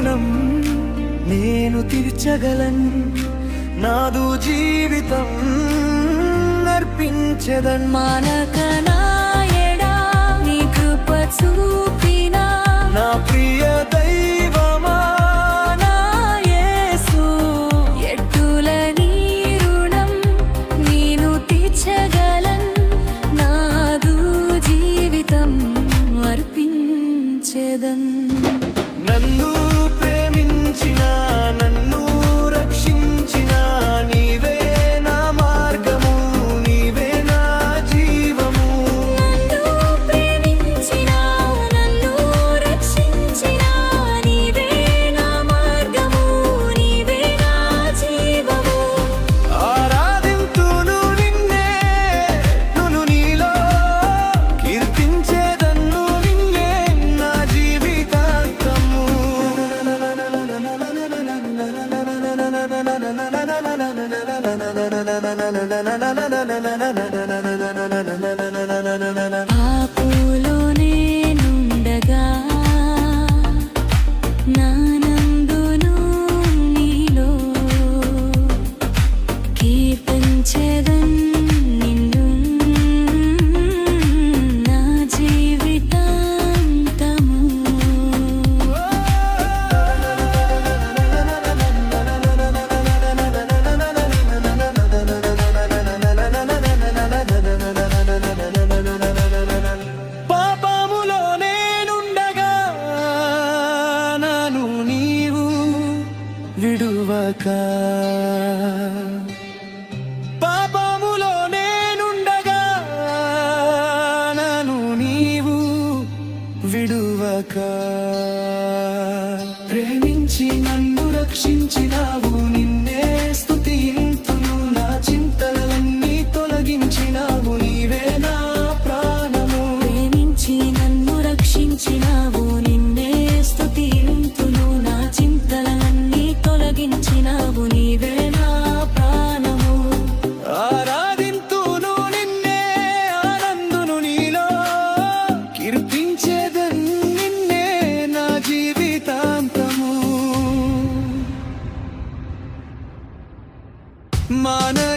రుణం నేను తీర్చగలన్. నాదు జీవితం అర్పించదన్. మానకనా ఎడా నీ కృప చూపినా. నా ప్రియ దైవ పూలోనే నుండగా నా గాక ప్రేమించి నన్ను రక్షించినావు నిన్నే Mana